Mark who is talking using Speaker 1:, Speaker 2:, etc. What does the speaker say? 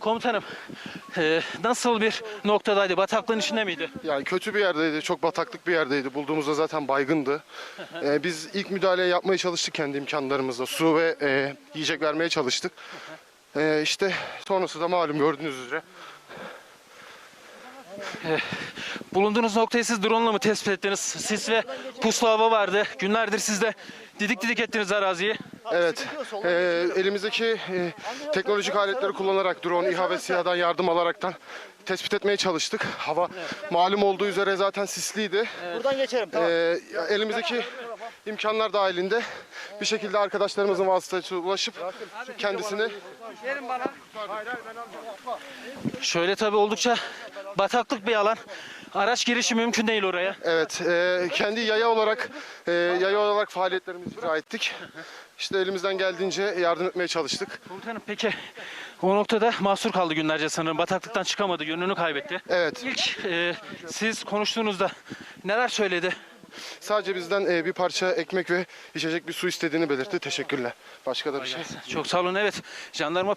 Speaker 1: Komutanım e, nasıl bir noktadaydı? Bataklığın içinde miydi?
Speaker 2: Yani kötü bir yerdeydi, çok bataklık bir yerdeydi. Bulduğumuzda zaten baygındı. Ee, biz ilk müdahaleyi yapmaya çalıştık kendi imkanlarımızla. Su ve e, yiyecek vermeye çalıştık. Ee, işte sonrası da malum gördüğünüz üzere.
Speaker 1: Bulunduğunuz noktayı siz drone ile mı tespit ettiniz? Sis ve puslu hava vardı. Günlerdir siz de didik didik ettiniz araziyi.
Speaker 2: Evet, e, elimizdeki e, teknolojik aletleri kullanarak drone, İHA ve SİHA'dan yardım alaraktan tespit etmeye çalıştık. Hava malum olduğu üzere zaten sisliydi.
Speaker 3: Buradan geçerim tamam.
Speaker 2: Ee, elimizdeki imkanlar dahilinde bir şekilde arkadaşlarımızın vasıtasıyla ulaşıp kendisini
Speaker 1: Şöyle tabii oldukça bataklık bir alan. Araç girişi mümkün değil oraya.
Speaker 2: evet e, kendi yaya olarak e, yaya olarak faaliyetlerimizi icra ettik. İşte elimizden geldiğince yardım etmeye çalıştık.
Speaker 1: Komutanım peki o noktada mahsur kaldı günlerce sanırım. Bataklıktan çıkamadı, yönünü kaybetti.
Speaker 2: Evet.
Speaker 1: İlk e, siz konuştuğunuzda neler söyledi?
Speaker 2: Sadece bizden e, bir parça ekmek ve içecek bir su istediğini belirtti. Teşekkürler. Başka da bir şey.
Speaker 1: Çok sağ olun. Evet, jandarma